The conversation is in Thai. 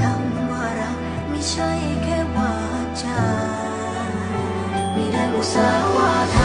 คำว่ารักไม่ใช่แค่วาจา ไม่ได้อุตส่าหว่าท